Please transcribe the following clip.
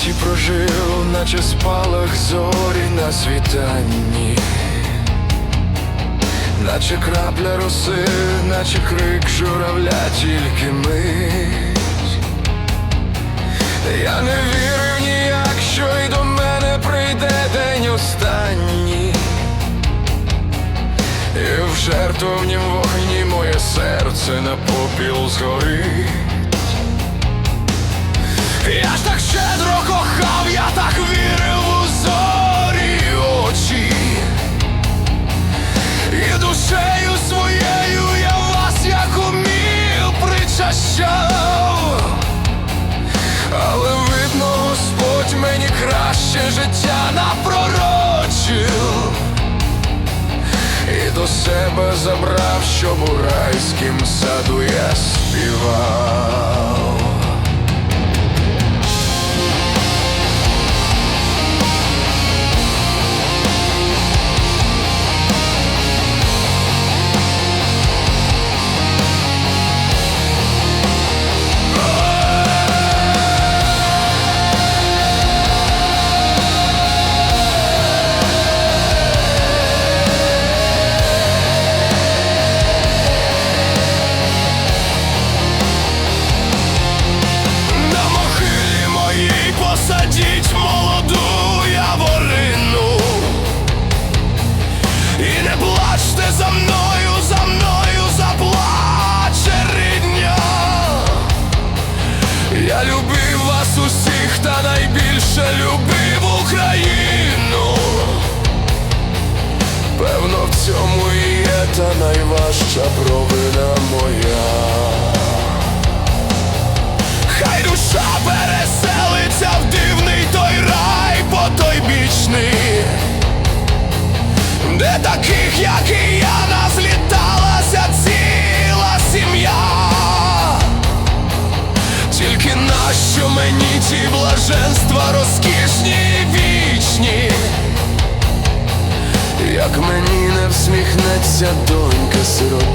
житті прожив, наче спалах зорі на світанні, наче крапля роси, наче крик журавля, тільки мить. Я не вірив ніяк, що й до мене прийде день останній. І в жертовнім вогні моє серце на попіл згорить. Причащав. Але видно, Господь мені краще життя напророчив І до себе забрав, щоб у райськім саду я співав. Любив вас усіх, та найбільше любив Україну Певно, в цьому і є та найважча провина моя. Хай душа переселиться в дивний той рай потойбічний, де таких, як і блаженства розкішні і вічні? Як мені не всміхнеться донька, моя.